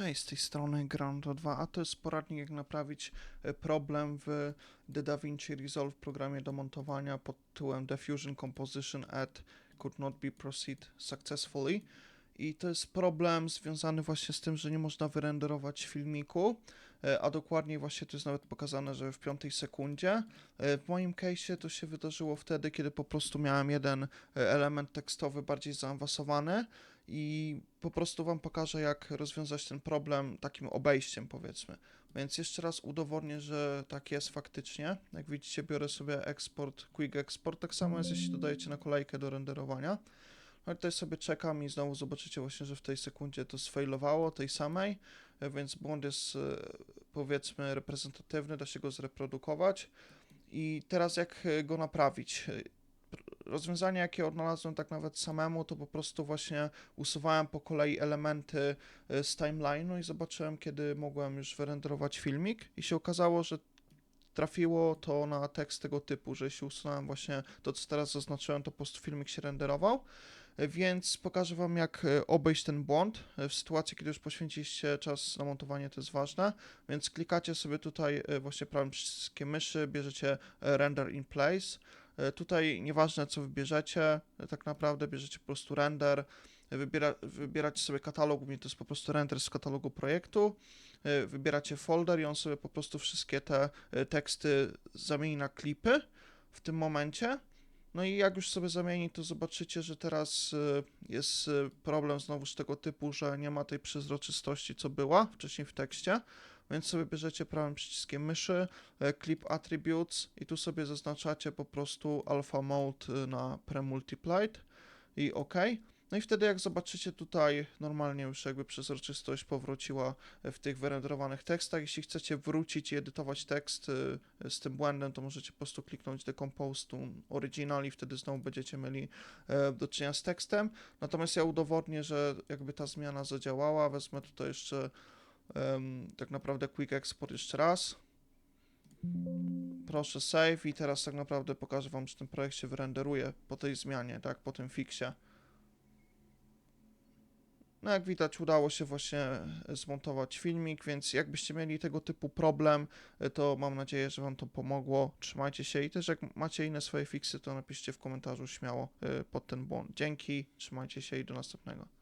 Cześć, z tej strony Grando 2, a to jest poradnik jak naprawić e, problem w The DaVinci Resolve programie do montowania pod tytułem Diffusion Composition Add could not be proceed successfully. I to jest problem związany właśnie z tym, że nie można wyrenderować filmiku, e, a dokładniej właśnie tu jest nawet pokazane, że w piątej sekundzie. E, W moim case'ie to się wydarzyło wtedy, kiedy po prostu miałem jeden element tekstowy bardziej zaawansowany i po prostu Wam pokażę, jak rozwiązać ten problem takim obejściem, powiedzmy. Więc jeszcze raz udowodnię, że tak jest faktycznie. Jak widzicie, biorę sobie eksport, quick export. Tak samo jest, jeśli dodajecie na kolejkę do renderowania. I tutaj sobie czekam i znowu zobaczycie właśnie, że w tej sekundzie to sfailowało, tej samej, więc błąd jest e, powiedzmy reprezentatywny, da się go zreprodukować. I teraz jak go naprawić? Rozwiązanie, jakie odnalazłem tak nawet samemu, to po prostu właśnie usuwałem po kolei elementy e, z timeline'u i zobaczyłem, kiedy mogłem już wyrenderować filmik i się okazało, że trafiło to na tekst tego typu, że jeśli usunąłem właśnie to, co teraz zaznaczyłem, to po prostu filmik się renderował. Więc pokażę Wam, jak e, obejść ten błąd e, w sytuacji, kiedy już poświęciliście czas na montowanie, to jest ważne. Więc klikacie sobie tutaj właśnie prawym przyciskiem myszy, bierzecie render in place. E, Tutaj nieważne co wybierzecie, e, tak naprawdę bierzecie po prostu render, e, wybiera, wybieracie sobie katalog, mnie to jest po prostu render z katalogu projektu, wybieracie folder i on sobie po prostu wszystkie te teksty zamieni na klipy w tym momencie. No i jak już sobie zamieni, to zobaczycie, że teraz jest problem znowu z tego typu, że nie ma tej przezroczystości, co była wcześniej w tekście. Więc sobie bierzecie prawym przyciskiem myszy, e, Clip Attributes i tu sobie zaznaczacie po prostu Alpha Mode e, na Premultiplied i OK. No i wtedy jak zobaczycie tutaj normalnie już jakby przezroczystość powróciła w tych wyrenderowanych tekstach. Jeśli chcecie wrócić i edytować tekst e, z tym błędem, to możecie po prostu kliknąć Decompose to Original i wtedy znowu będziecie mieli e, do czynienia z tekstem. Natomiast ja udowodnię, że jakby ta zmiana zadziałała. Wezmę tutaj jeszcze em, tak naprawdę Quick Export jeszcze raz. Proszę save i teraz tak naprawdę pokażę Wam, czy ten projekt się wyrenderuje po tej zmianie, tak, po tym fixie. No jak widać udało się właśnie e, zmontować filmik, więc jakbyście mieli tego typu problem, e, to mam nadzieję, że Wam to pomogło. Trzymajcie się i też jak macie inne swoje fixy, to napiszcie w komentarzu śmiało e, pod ten błąd. Dzięki, trzymajcie się i do następnego.